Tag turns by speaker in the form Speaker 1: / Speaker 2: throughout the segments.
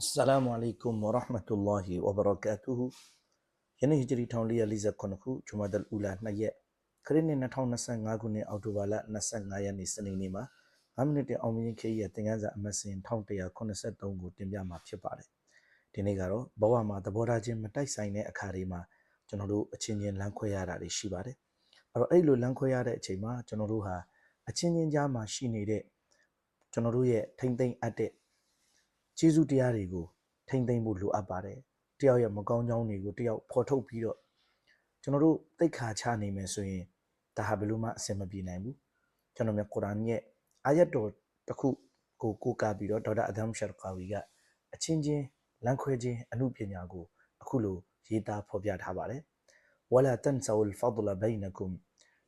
Speaker 1: السلام عليكم ورحمة الله وبركاته ယနေ့ဟဂျရီ1449ခုဂျူမာဒ်အူလာ2ရက်ခရစ်နှစ်2025ခုနှစ်အောက်တိုဘာလ25ရက်နေ့စနေနေ့မှာ5မိနစ်တအောင်မြင်ခေးရဲ့သင်ခန်းစာအမတ်စဉ်1183ကိုတင်ပြမှာဖြစ်ပါတယ်ဒီနေ့ကတော့ဘဝမှာသဘောထားချင်းမတိုက်ဆိုင်တဲ့အခါတွေမှာကျွန်တော်တို့အချင်းချင်းလမ်းခွဲရတာတွေရှိပါတယ်အဲ့တော့အဲ့လိုလမ်းခွဲရတဲ့အချိန်မှာကျွန်တော်တို့ဟာအချင်းချင်းကြားမှာရှိနေတဲ့ကျွန်တော်တို့ရဲ့ထိမ့်သိမ့်အပ်တဲ့ ကျေးဇူးတရားတွေကိုထိမ့်သိမ့်ဖို့လိုအပ်ပါတယ်တယောက်ရဲ့မကောင်းကြောင်းတွေကိုတယောက်ဖော်ထုတ်ပြီးတော့ကျွန်တော်တို့တိတ်ခါချနေမယ်ဆိုရင်ဒါဟာဘယ်လို့မှအဆင်မပြေနိုင်ဘူးကျွန်တော်မြတ်ကုရ်အာန်ရဲ့အာယတ်တော်တစ်ခုကိုကိုးကားပြီးတော့ဒေါက်တာအဒမ်ရှာကာဝီကအချင်းချင်းလမ်းခွဲခြင်းအမှုပညာကိုအခုလိုရေးသားဖော်ပြထားပါတယ်ဝလာတန်ဆာလ်ဖဒလဘိနကုမ်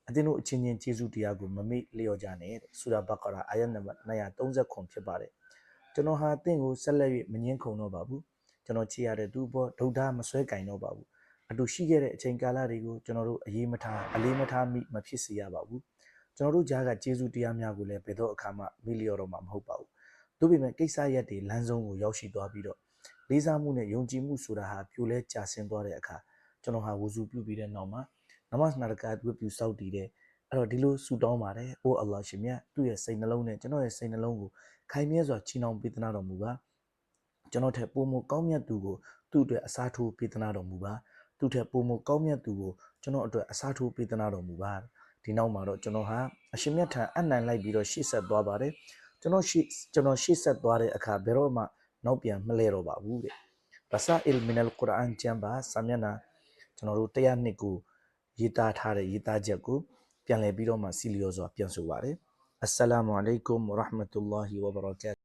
Speaker 1: အတင်းတို့အချင်းချင်းကျေးဇူးတရားကိုမမေ့လျော့ကြနဲ့ဆူရာဘကရာအာယတ်နံပါတ်230ခွန်ဖြစ်ပါတယ် ကျွန်တော်ဟာတင့်ကိုဆက်လက်၍မငင်းခုံတော့ပါဘူးကျွန်တော်ချစ်ရတဲ့သူ့ဘောဒုဒ္ဓမဆွဲကင်တော့ပါဘူးအတူရှိခဲ့တဲ့အချိန်ကာလတွေကိုကျွန်တော်တို့အရေးမထားအလေးမထားမိမဖြစ်စေရပါဘူးကျွန်တော်တို့ကြားကကျေးဇူးတရားများကိုလည်းဘယ်တော့အခါမှမေ့လျော့တော့မှာမဟုတ်ပါဘူးသို့ပေမဲ့ကိစ္စရက်တွေလမ်းဆုံးကိုရောက်ရှိသွားပြီးတော့လေးစားမှုနဲ့ယုံကြည်မှုဆိုတာဟာပြိုလဲကျဆင်းသွားတဲ့အခါကျွန်တော်ဟာဝူစုပြုပြီးတဲ့နောက်မှာနမတ်နာရကာဝတ်ပြုစောက်တည်တဲ့ အဲ့တော့ဒီလိုဆူတောင်းပါတယ်အိုးအလ္လာဟ်ရှင်မြတ်သူ့ရဲ့စိတ်နှလုံးနဲ့ကျွန်တော်ရဲ့စိတ်နှလုံးကိုခိုင်မြဲစွာချီနှောင်ပေးသနာတော်မူပါကျွန်တော်ထက်ပိုမိုကောင်းမြတ်သူကိုသူ့အတွက်အစားထိုးပေးသနာတော်မူပါသူ့ထက်ပိုမိုကောင်းမြတ်သူကိုကျွန်တော်အတွက်အစားထိုးပေးသနာတော်မူပါဒီနောက်မှာတော့ကျွန်တော်ဟာအရှင်မြတ်ထံအနံလိုက်ပြီးတော့ရှေ့ဆက်သွားပါတယ်ကျွန်တော်ရှေ့ကျွန်တော်ရှေ့ဆက်သွားတဲ့အခါဘယ်တော့မှနောက်ပြန်မလဲတော့ပါဘူးတဲ့ရဆာအီလ်မင်အလ်ကုရ်အာန်ကျမ်းပါစာမျက်နှာကျွန်တော်တို့တရားနှစ်ကိုရေးသားထားတဲ့ရေးသားချက်ကို ပြန်လည်ပြီးတော့မှစီလီယောစွာပြန်ဆိုပါတယ်အစ္စလာမုအလိုင်ကွမ်ဝရဟမတုလ္လာဟီဝဘရကာ